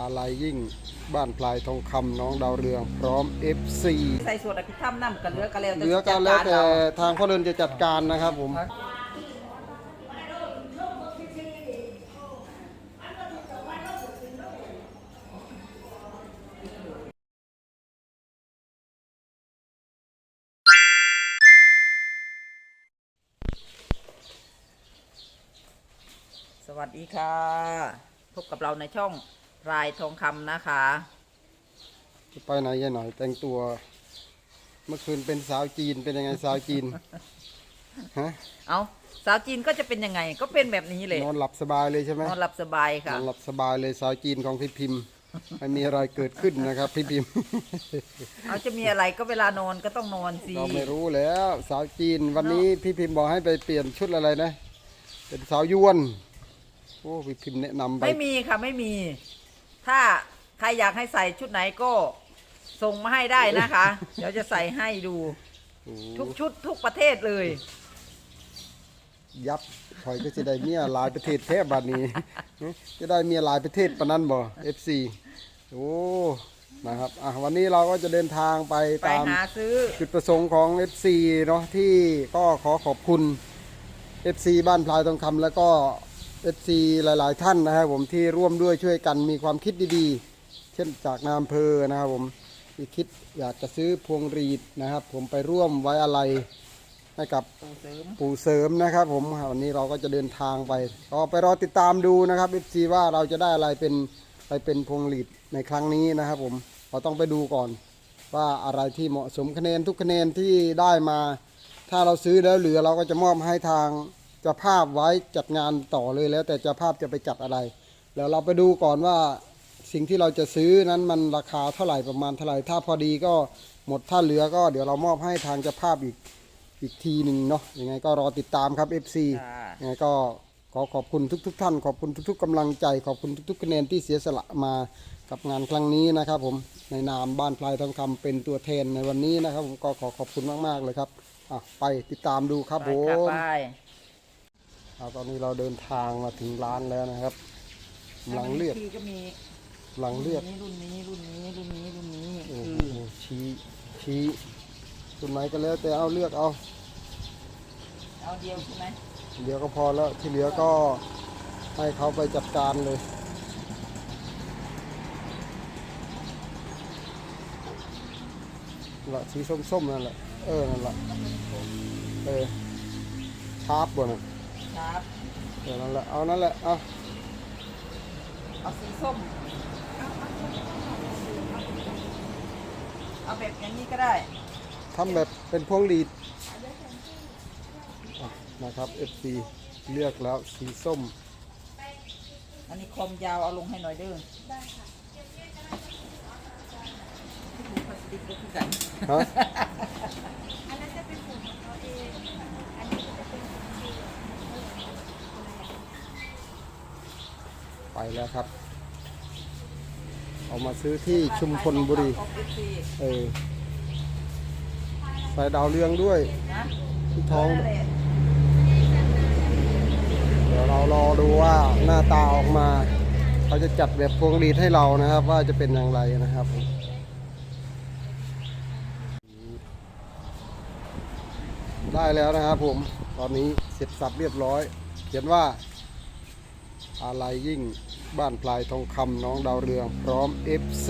อะไรยิ่งบ้านพลายทองคำน้องดาวเรืองพร้อม FC ใส่ส่วนอภิธรรมน้ำกันเหลือกันแล้วเหลือกันแล้วแต่ทางพ่อเรือนจะจัดการนะครับผมสวัสดีค่ะ พบกับเราในช่อง รายทองคำนะคะ จะไปไหนยายหน่อย แต่งตัว เมื่อคืนเป็นสาวจีนเป็นยังไงสาวจีนฮะเอาสาวจีนก็จะเป็นยังไง ก็เป็นแบบนี้เลยนอนหลับสบายเลยใช่ไหมนอนหลับสบายนค่ะอนหลับสบายเลยสาวจีนของพี่พิมพ์ไม่มีอะไรเกิดขึ้นนะครับ พี่พิมพ์ เอาจะมีอะไรก็เวลานอนก็ต้องนอนสิเราไม่รู้แล้วสาวจีนวันนี้พี่พิมพ์บอกให้ไปเปลี่ยนชุดอะไรนะ เป็นสาวยวนโอ้พี่พิมพ์แนะนำไปไม่มีค่ะไม่มี ถ้าใครอยากให้ใส่ชุดไหนก็ส่งมาให้ได้นะคะ เดี๋ยวจะใส่ให้ดู โอ้ทุกชุดทุกประเทศเลย ยับคอยก็จะได้เมียหลายประเทศแทบบัดนี้ จะได้เมียหลายประเทศปะนั้นบ่ FC โอ้นะครับอะวันนี้เราก็จะเดินทางไปไปตาม หาซื้อ จุดประสงค์ของ FC เนาะที่ก็ขอขอบคุณ FC บ้านพลายทองคำแล้วก็ FC หลาย ๆ ท่านนะครับผมที่ร่วมด้วยช่วยกันมีความคิดดีๆ เช่นจากนายอำเภอนะครับผมที่คิดอยากจะซื้อพวงหรีดนะครับ ผมไปร่วมไว้อะไรให้กับส่งเสริมปู่เสริมนะครับผมวันนี้เราก็จะเดินทางไปก็ไปรอติดตามดูนะครับ FC ว่าเราจะได้อะไรเป็นไปเป็นพวงหลีดในครั้งนี้นะครับ ผมเราต้องไปดูก่อน ว่าอะไรที่เหมาะสมคะแนนทุกคะแนนที่ได้มา ถ้าเราซื้อแล้วเหลือเราก็จะมอบให้ทางเจ้าภาพไว้จัดงานต่อเลยแล้ว แต่จ้าภาพจะไปจัดอะไร แล้วเราไปดูก่อนว่าสิ่งที่เราจะซื้อนั้นมันราคาเท่าไหร่ประมาณเท่าไหร่ถ้าพอดีก็หมดถ้าเหลือก็เดี๋ยวเรามอบให้ทางเจ้าภาพอีกอีกทีหนึ่งเนาะยังไงก็รอติดตามครับ FC ยังไงก็ขอขอบคุณทุกๆท่าน ขอบคุณทุก ๆกำลังใจ ขอบคุณทุกๆคะแนนที่เสียสละมากับงานครั้งนี้นะครับ ผมในนามบ้านพลายทองคำเป็นตัวแทนในวันนี้นะครับ ผมก็ขอขอบคุณมากๆเลยครับอะไปติดตามดูครับผมไป เอาตอนนี้เราเดินทางมาถึงร้านแล้วนะครับกำลังเลือกที่ก็มีกำลังเลือกรุ่นนี้รุ่นนี้รุ่นนี้รุ่นนี้โอ้คือโหชี้ชี้ต้นไม้ก็แล้วแต่เอาเลือกเอา เอาเดียวใช่ไหมเดี๋ยวก็พอแล้วที่เหลือก็ให้เขาไปจัดการเลยละสีส้มๆนั่นแหละเออนั่นแหละเออชาร์ปบ่น่ะ ครับเออนั่นแหละ เอานั่นแหละ เอาเอาสีส้ม เอาแบบอย่างนี้ก็ได้ทำแบบเป็นพวงหลีดอะนะครับ FC เลือกแล้วสีส้ม อันนี้คอมยาวเอาลงให้หน่อยเด้อได้ค่ะพลาสติกก็คือกัน ฮะ อันนั้นจะเป็นผมของเขาเอง อันนี้ก็จะเป็นของจริง ไป แล้วครับ เอามาซื้อที่ชุมพลบุรี เออใส่ดาวเรืองด้วยที่ท้อง เดี๋ยวเรารอดูว่าหน้าตาออกมา เขาจะจัดแบบพวงรีดให้เรานะครับ ว่าจะเป็นอย่างไรนะครับได้แล้วนะครับผม ตอนนี้เสร็จสับเรียบร้อย เขียนว่า อะไรยิ่ง บ้านพลายทองคำน้องดาวเรือง พร้อม FC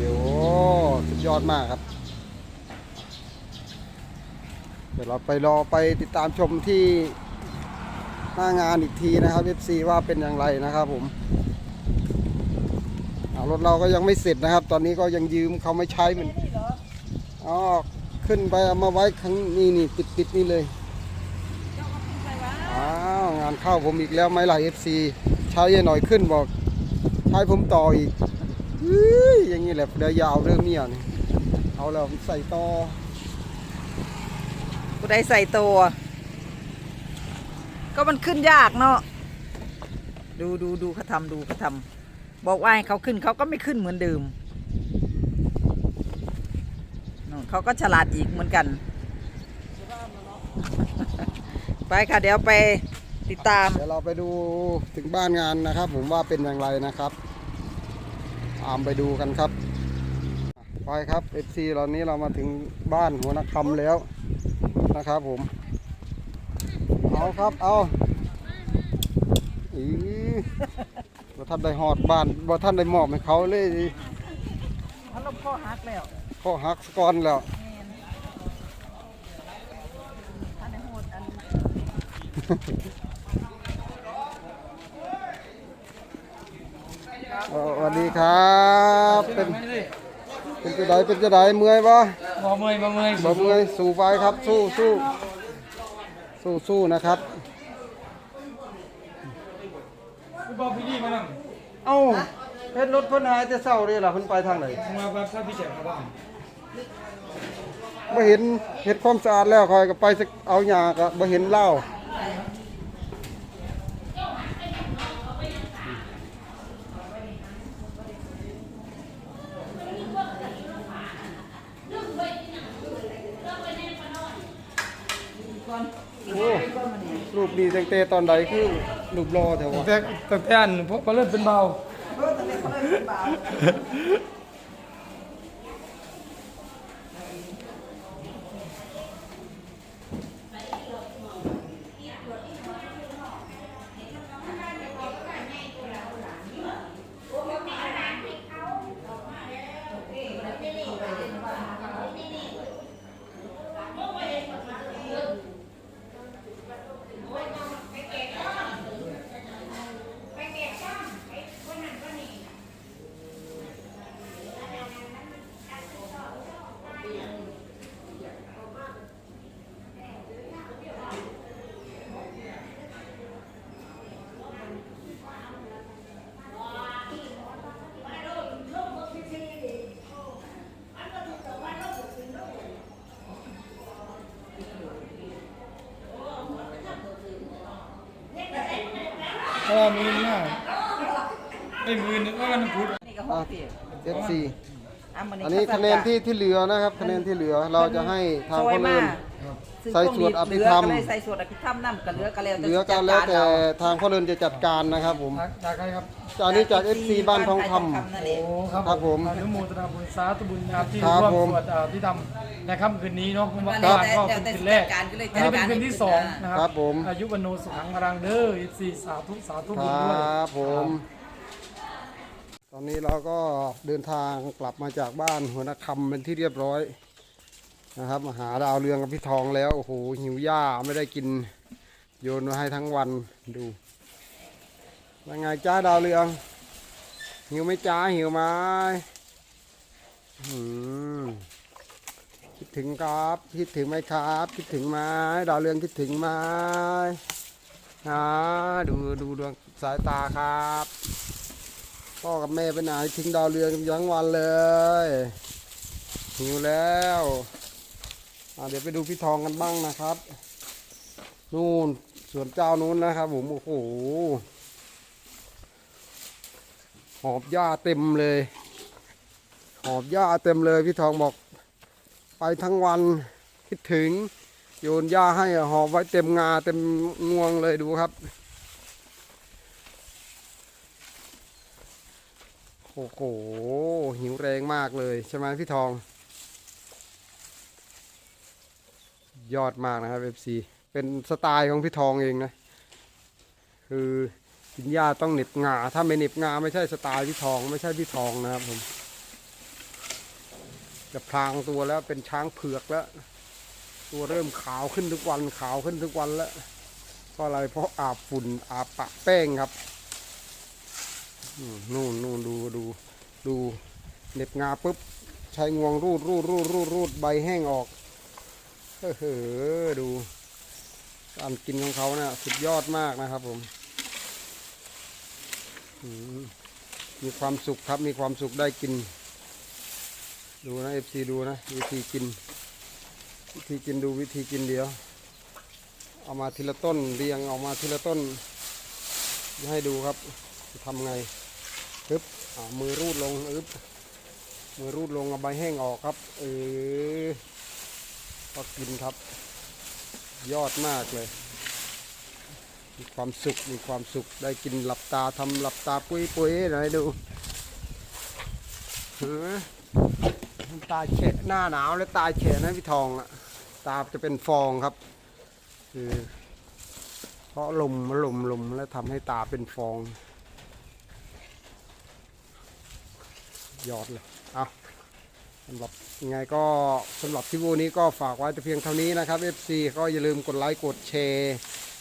โอ้สุดยอดมากครับ เดี๋ยวเราไปรอไปติดตามชมที่หน้างานอีกทีนะครับ FC ว่าเป็นอย่างไรนะครับผมรถเราก็ยังไม่เสร็จนะครับ ตอนนี้ก็ยังยืมเขาไม่ใช้เหมือนอ๋อขึ้นไปเอามาไว้ข้างนี่นี่ติดติดนี่เลยอ้าวงานเข้าผมอีกแล้วไหม่ล่ะ FC ใช้ยายหน่อยขึ้นบอก ใช้ผมต่ออีกเฮ้ยอย่างนี้แหละเดี๋ยวยาวเรื่องเมียนี่เอาแล้วใส่ต่อกูได้ใส่ตัว ก็มันขึ้นยากเนาะดูดูดูเขาทำดูเขาทำบอกว่าให้เขาขึ้นเขาก็ไม่ขึ้นเหมือนเดิมเขาก็ฉลาดอีกเหมือนกัน ไปค่ะเดี๋ยวไป ติดตาม เดี๋ยวเราไปดูถึงบ้านงานนะครับ ผมว่าเป็นอย่างไรนะครับตามไปดูกันครับไปครับ FC ตอนนี้เรามาถึงบ้านหัวนักคำแล้วนะครับผม เอาครับเอาอีบ่ท่านได้หอดบ้านบ่ท่านได้มอบให้เขาเลยพัดลมข้อหักแล้วเขาหักสกอนแล้วแม่นท่านในโหดอัน อ่อสวัสดีครับ เป็นเป็นจะไดเป็นจะไดเมื่อยบ่บ่เมื่อยบ่เมื่อยบ่เมื่อยสู้ไปครับ สู้สู้สู้สู้นะครับบ่พี่ดีมานั่งเอ้าเฮ็ดรถเพิ่นหายแต่เช้านี่ล่ะเพิ่นไปทางไหนมาแบบถ้าพี่แจกมาบ้างบ่เห็นเฮ็ดความสะอาดแล้วคอยก็ไปสักเอาหญ้าก็บ่เห็นเหล้า โอ้รูปดีตั้งแต่ตอนใดคือรูปรอแถวตั้งวะแต่ตั้งแต่อันพวกปลาเลิ่นเป็นเบา เออแต่เขาเลยเป็นบา เพราะว่ามือหน้าไม่มือนึกว่ามันพุดนี่ก็หอะกสิบ FC อะมื้อันนี้คะแนนที่ที่เหลือนะครับ คะแนนที่เหลือเราจะให้ทางซคอยนมาอื่นซื้ ใส่สวดอภิธรรม เหลืก็เลยใส่สวดอภิธรรมนำกันเหลือก็แล้วเหลือกันแล้วแต่จัดารทางคนอื่นจะจัดการนะครับผมจากจากใครครับจากนี้จาก FC บ้านทองคำนั่นเอโอ้งครับครับผมอนุโมทนาบุญสาธุบุญนะครับที่ครับร่วมผม สวดอ่าที่ทำในค่ำคืนนี้เนาะผมว่าแล้วบ้านแต่ก็แล้วเป็นแต่คืนแรกการก็เลยอันนี้เป็นคืนที่สองนะคครัรับบผมอายุวันโนสุขังมรังเด้ออีสาธุสาธุคบุญรด้วยับผม ตอนนี้เราก็เดินทางกลับมาจากบ้านหัวนักคำเป็นที่เรียบร้อย นะครับมาหาดาวเรืองกับพี่ทองแล้ว โอ้โห หิวหญ้าไม่ได้กิน โยนมาให้ทั้งวันดูว่าไงจ้าดาวเรือง หิวไหมจ้าหิวไหมคิดถึงครับ คิดถึงไหมครับ คิดถึงไหมดาวเรืองคิดถึงไหมอ่าดูดูดวงสายตาครับพ่อกับแม่ไปไหนทิ้งดาวเรืองยั้งวันเลยหิวแล้ว เดี๋ยวไปดูพี่ทองกันบ้างนะครับ นู่นสวนเจ้านู้นนะครับผมโอ้โหหอบหญ้าเต็มเลย หอบหญ้าเต็มเลยพี่ทองบอกไปทั้งวันคิดถึง โยนหญ้าให้หอบไว้เต็มงาเต็มงวงเลยดูครับโอ้โหหิวแรงมากเลยใช่ไหมพี่ทอง ยอดมากนะครับ FC เป็นสไตล์ของพี่ทองเองนะ คือกินหญ้าต้องเหน็บงา ถ้าไม่เหน็บงาไม่ใช่สไตล์พี่ทอง ไม่ใช่พี่ทองนะครับผมจะพลางตัวแล้วเป็นช้างเผือกแล้ว ตัวเริ่มขาวขึ้นทุกวันขาวขึ้นทุกวันแล้วเพราะอะไรเพราะอาบฝุ่นอาบปะแป้งครับนู่นนู่นดูดูดูเน็บงาปุ๊บใช้งวงรูดรูดรูดรูดรูดใบแห้งออก เฮ้อดู การกินของเขาเนะ่ะสุดยอดมากนะครับผมมีความสุขครับมีความสุขได้กิน ดูนะเอฟซีดูนะวิธีกิน วิธีกินดูวิธีกินเดียว เอามาทีละต้นเรียงเอามาทีละต้น ให้ดูครับทำไงอึบอ่ามือรูดลงอึบมือรูดลงเอาใบแห้งออกครับ เออ ก็กินครับ ยอดมากเลย มีความสุข มีความสุข ได้กินหลับตาทำหลับตาปุ้ยปุ้ยหน่อยดูเออตาเฉะหน้าหนาวแล้วตาเฉะนะพี่ทองอะตาจะเป็นฟองครับคือเพราะลมลมลมแล้วทำให้ตาเป็นฟอง ยอดเลย เอา สำหรับยังไงก็สำหรับที่วูนี้ก็ฝากไว้แต่เพียงเท่านี้นะครับ FC ก็อย่าลืมกดไลค์กดแชร์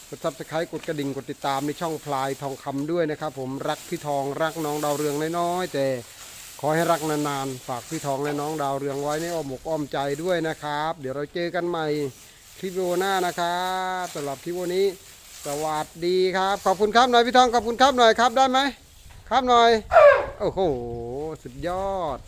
กดซับสไครต์กดกระดิ่งกดติดตามในช่องพลายทองคำด้วยนะครับ ผมรักพี่ทองรักน้องดาวเรืองน้อยๆแต่ขอให้รักนานๆ ฝากพี่ทองและน้องดาวเรืองไว้ในอ้อมอกอ้อมใจด้วยนะครับ เดี๋ยวเราเจอกันใหม่คลิปวิดีโอหน้านะครับสำหรับที่วันนี้ สวัสดีครับ ขอบคุณครับหน่อยพี่ทองขอบคุณครับหน่อยครับได้ไหมครับหน่อย โอ้โห สุดยอด